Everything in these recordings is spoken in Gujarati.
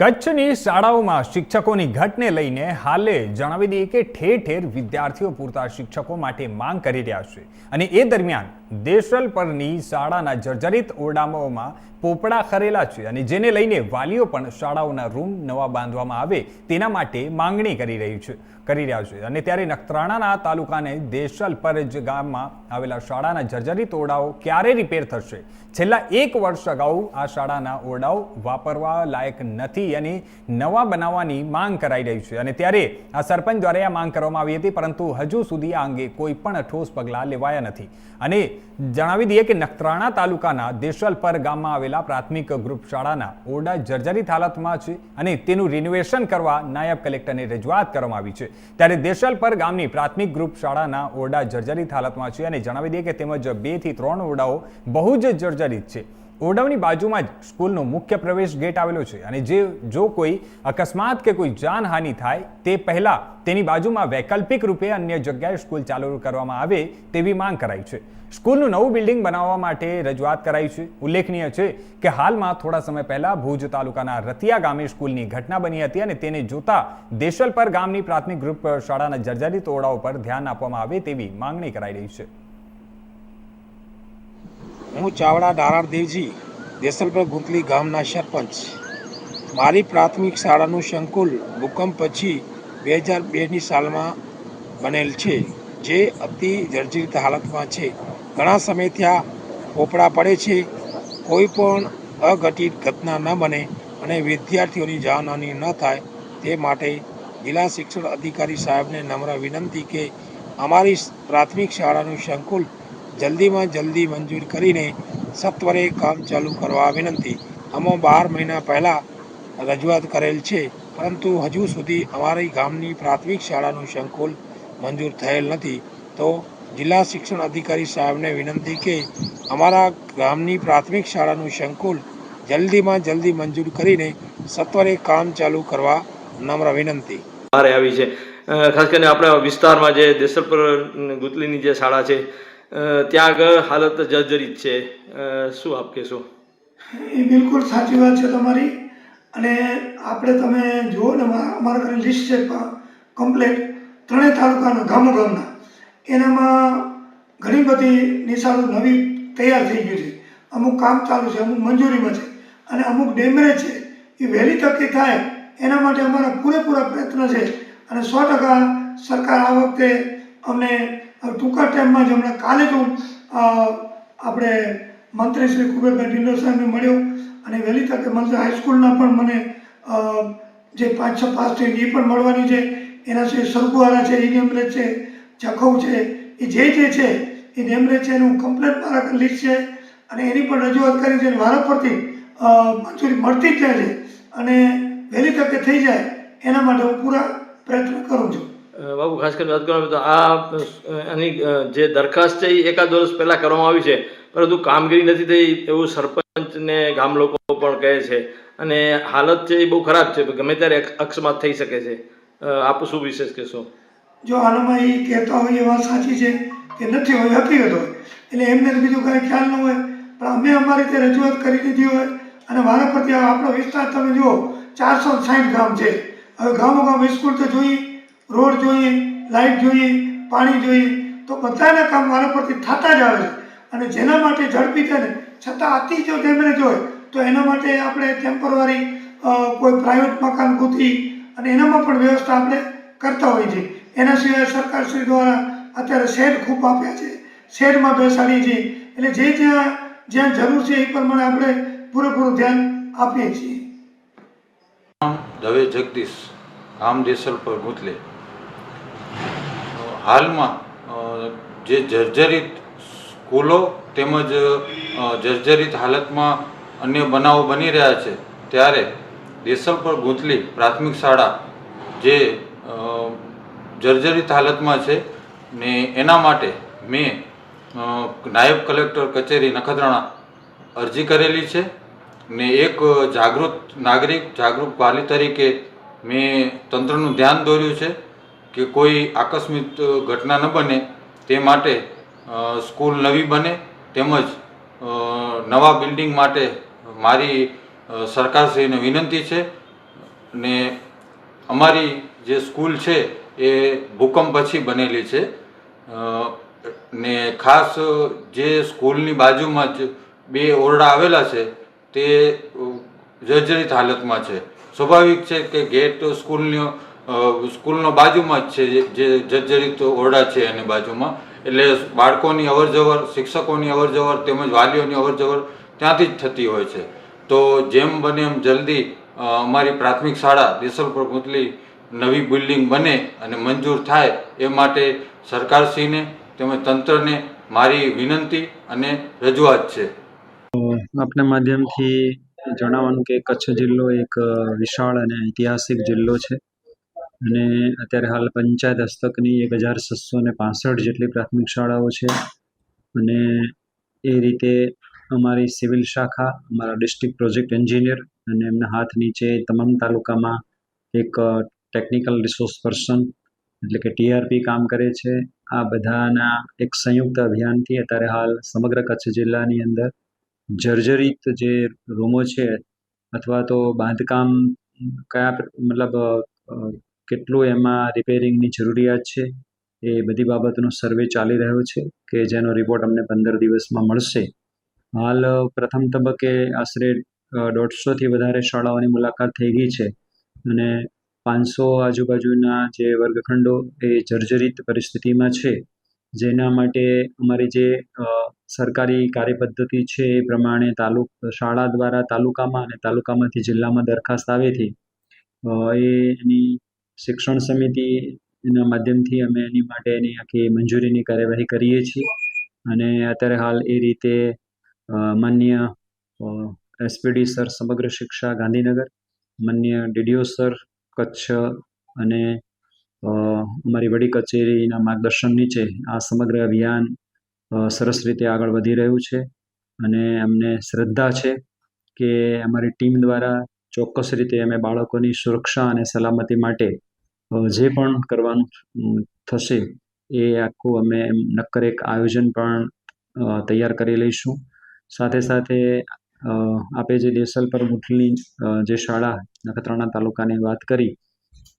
કચ્છની શાળાઓમાં શિક્ષકોની ઘટને લઈને હાલે જણાવી દઈએ કે ઠેર ઠેર વિદ્યાર્થીઓ પૂરતા શિક્ષકો માટે માંગ કરી રહ્યા છે. અને એ દરમિયાન દેશલ પરની શાળાના જર્જરિત ઓરડાઓમાં પોપડા ખરેલા છે અને જેને લઈને વાલીઓ પણ શાળાઓના રૂમ નવા બાંધવામાં આવે તેના માટે માંગણી કરી રહી છે, કરી રહ્યા છે. અને ત્યારે નખત્રાણાના તાલુકાને દેશલ પર જ ગામમાં આવેલા શાળાના જર્જરિત ઓરડાઓ ક્યારે રિપેર થશે? છેલ્લા એક વર્ષ અગાઉ આ શાળાના ઓરડાઓ વાપરવા લાયક નથી અને નવા બનાવવાની માંગ કરાઈ રહી છે. અને ત્યારે આ સરપંચ દ્વારા આ માંગ કરવામાં આવી હતી, પરંતુ હજુ સુધી આ અંગે કોઈ પણ ઠોસ પગલાં લેવાયા નથી. અને જણાવી દઈએ કે નખત્રાણા તાલુકાના દેશલપર ગામમાં આવેલા પ્રાથમિક ગ્રુપ શાળાના ઓરડા જર્જરિત હાલતમાં છે અને તેનું રિનોવેશન કરવા નાયબ કલેક્ટરને રજૂઆત કરવામાં આવી છે. ત્યારે દેશલપર ગામની પ્રાથમિક ગ્રુપ શાળાના ઓરડા જર્જરિત હાલતમાં છે અને જણાવી દઈએ કે તેમજ બેથી ત્રણ ઓરડાઓ બહુ જ જર્જરિત છે. ઓરડાઓની બાજુમાં જ સ્કૂલનો મુખ્ય પ્રવેશ ગેટ આવેલો છે અને જે જો કોઈ અકસ્માત કે કોઈ જાનહાનિ થાય, તે પહેલાં તેની બાજુમાં વૈકલ્પિક રૂપે અન્ય જગ્યાએ સ્કૂલ ચાલુ કરવામાં આવે તેવી માંગ કરાઈ છે. સ્કૂલનું નવું બિલ્ડિંગ બનાવવા માટે રજૂઆત કરાઈ છે. ઉલ્લેખનીય છે કે હાલમાં થોડા સમય પહેલાં ભુજ તાલુકાના રતિયા ગામે સ્કૂલની ઘટના બની હતી અને તેને જોતા દેશલપર ગામની પ્રાથમિક ગ્રુપ શાળાના જર્જરિત ઓરડાઓ પર ધ્યાન આપવામાં આવે તેવી માંગણી કરાઈ રહી છે. હું ચાવડા નારાયણ દેવજી, દેસલપર ગુંતલી ગામના સરપંચ. મારી પ્રાથમિક શાળાનું સંકુલ ભૂકંપ પછી બે હજાર બેની સાલમાં બનેલ છે, જે અતિ જર્જરિત હાલતમાં છે. ઘણા સમયથી આ પોપડા પડે છે, કોઈ પણ અઘટિત ઘટના ન બને અને વિદ્યાર્થીઓની જાનહાની ન થાય તે માટે જિલ્લા શિક્ષણ અધિકારી સાહેબને નમ્ર વિનંતી કે અમારી પ્રાથમિક શાળાનું સંકુલ જલ્દીમાં જલ્દી મંજૂર કરીને સત્વરે કામ ચાલુ કરવા વિનંતી. અમો બાર મહિના પહેલાં રજૂઆત કરેલ છે, પરંતુ હજુ સુધી અમારી ગામની પ્રાથમિક શાળાનું સંકુલ મંજૂર થયેલ નથી. તો જિલ્લા શિક્ષણ અધિકારી સાહેબને વિનંતી કે અમારા ગામની પ્રાથમિક શાળાનું સંકુલ જલ્દીમાં જલ્દી મંજૂર કરીને સત્વરે કામ ચાલુ કરવા નમ્ર વિનંતી. આવી છે. ખાસ કરીને આપણા વિસ્તારમાં જે દેસલપર ગુતલીની જે શાળા છે ત્યાં આગળ હાલત જર્જરિત છે. શું આપ કહેશો? એ બિલકુલ સાચી વાત છે તમારી. અને આપણે તમે જુઓ ને અમારા ઘરે લિસ્ટ છે કમ્પ્લેટ ત્રણેય તાલુકાના ગામો ગામના એનામાં ઘણી બધી નિશાળો નવી તૈયાર થઈ ગયું છે. અમુક કામ ચાલુ છે, અમુક મંજૂરીમાં છે. અને અમુક ડેમરેજ છે. એ વહેલી તકે થાય. એના માટે અમારા પૂરેપૂરા પ્રયત્ન છે. અને સો ટકા સરકાર આ વખતે અમને ટૂંકા ટાઈમમાં જ હમણાં કાલે જ હું આપણે મંત્રી શ્રી કુબેરભાઈ ડિંડોર સાહેબને મળ્યો અને વહેલી તકે મંત્રી હાઈસ્કૂલના પણ મને જે પાંચ છ પાસ થઈ એ પણ મળવાની છે. એના સિવાય સરગુવાળા છે એ ડેમરેજ છે જખૌ છે. એ જે જે છે એ ડેમરેજ છે એનું કમ્પ્લેટ મારા લિસ્ટ છે. અને એની પણ રજૂઆત કરી છે વારા પરથી મંજૂરી મળતી જ જાય છે. અને વહેલી તકે થઈ જાય એના માટે હું પૂરા પ્રયત્ન કરું છું. બાબુ, ખાસ કરીને વાત કરવામાં તો આ એની જે દરખાસ્ત છે એ એકાદ વર્ષ પહેલાં કરવામાં આવી છે, પરંતુ કામગીરી નથી થઈ એવું સરપંચને ગામ લોકો પણ કહે છે. અને હાલત છે એ બહુ ખરાબ છે ગમે ત્યારે અક્ષમાત થઈ શકે છે. આપ શું વિશેષ કહેશો? જો આનામાં એ કહેતા હોય એ વાત સાચી છે કે નથી હોય હકીકત હોય. એટલે એમને બીજું કાંઈ ખ્યાલ ન હોય. પણ અમે અમારી રીતે રજૂઆત કરી દીધી હોય અને વારા પરથી આપણો વિસ્તાર તમે જુઓ, ચારસો સાઠ ગામ છે. હવે ગામો ગામ સ્કૂલ તો જોઈએ રોડ જોઈએ લાઇટ જોઈએ, પાણી જોઈએ, તો બધાના કામ મારા પરથી થતા જ આવે છે. અને જેના માટે ઝડપી છે ને, છતાં અતિ જો ડેમેજ જોઈએ તો એના માટે આપણે ટેમ્પરરી કોઈ પ્રાઇવેટ મકાન ગોતી અને એનામાં પણ વ્યવસ્થા આપણે કરતા હોઈએ છીએ. એના સિવાય સરકારશ્રી દ્વારા અત્યારે શેડ ખૂબ આપ્યા છે. શેડમાં બેસાડીએ છીએ. એટલે જે જ્યાં જ્યાં જરૂર છે એ પ્રમાણે આપણે પૂરેપૂરું ધ્યાન આપીએ છીએ. દવે જગદીશ, આમ દેસલ પર ગુતલે. હાલમાં જે જર્જરિત સ્કૂલો તેમજ જર્જરિત હાલતમાં અન્ય બનાવો બની રહ્યા છે, ત્યારે દેસલ પર ગુંતલી પ્રાથમિક શાળા જે જર્જરિત હાલતમાં છે ને એના માટે મેં નાયબ કલેક્ટર કચેરી નખત્રાણા અરજી કરેલી છે ને એક જાગૃત નાગરિક, જાગૃત વાલી તરીકે મેં તંત્રનું ધ્યાન દોર્યું છે. કે કોઈ આકસ્મિક ઘટના ન બને તે માટે સ્કૂલ નવી બને તેમજ નવા બિલ્ડિંગ માટે મારી સરકારશ્રીને વિનંતી છે ને અમારી જે સ્કૂલ છે એ ભૂકંપ પછી બનેલી છે. ને ખાસ જે સ્કૂલની બાજુમાં જ બે ઓરડા આવેલા છે તે જર્જરિત હાલતમાં છે. સ્વાભાવિક છે કે ગેટ સ્કૂલનો સ્કૂલનો બાજુમાં જ છે, જે- જર્જરિત ઓરડા છે એની બાજુમાં. એટલે બાળકોની અવરજવર, શિક્ષકોની અવરજવર તેમજ વાલીઓની અવરજવર ત્યાંથી જ થતી હોય છે. તો જેમ બને એમ જલ્દી અમારી પ્રાથમિક શાળા દેસલપુર ગુંતલી નવી બિલ્ડિંગ બને અને મંજૂર થાય એ માટે સરકારશ્રીને તેમજ તંત્રને મારી વિનંતી અને રજૂઆત છે. આપના માધ્યમથી જણાવવાનું કે કચ્છ જિલ્લો એક વિશાળ અને ઐતિહાસિક જિલ્લો છે. અને અત્યારે હાલ પંચાયત હસ્તકની એક હજાર છસો ને પાસઠ જેટલી પ્રાથમિક શાળાઓ છે. અને એ રીતે અમારી સિવિલ શાખા, અમારા ડિસ્ટ્રિક્ટ પ્રોજેક્ટ એન્જિનિયર અને એમના હાથ નીચે તમામ તાલુકામાં એક ટેકનિકલ રિસોર્સ પર્સન એટલે કે ટીઆરપી કામ કરે છે. આ બધાના એક સંયુક્ત અભિયાનથી અત્યારે હાલ સમગ્ર કચ્છ જિલ્લાની અંદર જર્જરિત જે રૂમો છે, અથવા તો બાંધકામ કયા, મતલબ કેટલું એમાં રિપેરિંગની જરૂરિયાત છે, એ બધી બાબતનો સર્વે ચાલી રહ્યો છે કે જેનો રિપોર્ટ અમને પંદર દિવસમાં મળશે. હાલ, પ્રથમ તબક્કે આશરે દોઢસોથી વધારે શાળાઓની મુલાકાત થઈ ગઈ છે અને પાંચસો આજુબાજુના જે વર્ગખંડો એ જર્જરિત પરિસ્થિતિમાં છે. જેના માટે અમારી જે સરકારી કાર્યપદ્ધતિ છે એ પ્રમાણે તાલુક, શાળા દ્વારા તાલુકામાં અને તાલુકામાંથી જિલ્લામાં દરખાસ્ત આવેથી એની શિક્ષણ સમિતિ એના માધ્યમથી અમે એની માટેની આખી મંજૂરીની કાર્યવાહી કરીએ છીએ. અને અત્યારે હાલ એ રીતે માન્ય એસપીડી સર સમગ્ર શિક્ષા ગાંધીનગર, માન્ય ડીડીઓ સર કચ્છ અને અમારી વડી કચેરીના માર્ગદર્શન નીચે આ સમગ્ર અભિયાન સરસ રીતે આગળ વધી રહ્યું છે. અને અમને શ્રદ્ધા છે કે અમારી ટીમ દ્વારા ચોક્કસ રીતે અમે બાળકોની સુરક્ષા અને સલામતી માટે જે પણ કરવાનું થશે એ આખું અમે એમ નક્કર એક આયોજન પણ તૈયાર કરી લઈશું. સાથે સાથે આપે જે દેસલ પર મુઠલી જે શાળા નખત્રાણા તાલુકાની વાત કરી,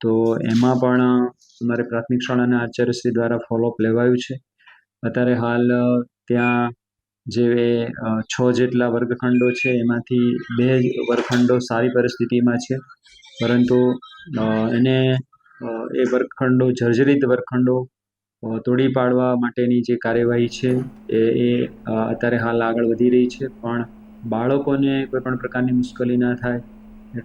તો એમાં પણ અમારે પ્રાથમિક શાળાના આચાર્યશ્રી દ્વારા ફોલોઅપ લેવાયું છે. અત્યારે હાલ ત્યાં જે છ જેટલા વર્ગખંડો છે, એમાંથી બે વર્ગખંડો સારી પરિસ્થિતિમાં છે. પરંતુ એને એ વર્ગખંડો, જર્જરિત વર્ગખંડો તોડી પાડવા માટેની જે કાર્યવાહી છે, એ એ અત્યારે હાલ આગળ વધી રહી છે. પણ બાળકોને કોઈપણ પ્રકારની મુશ્કેલી ના થાય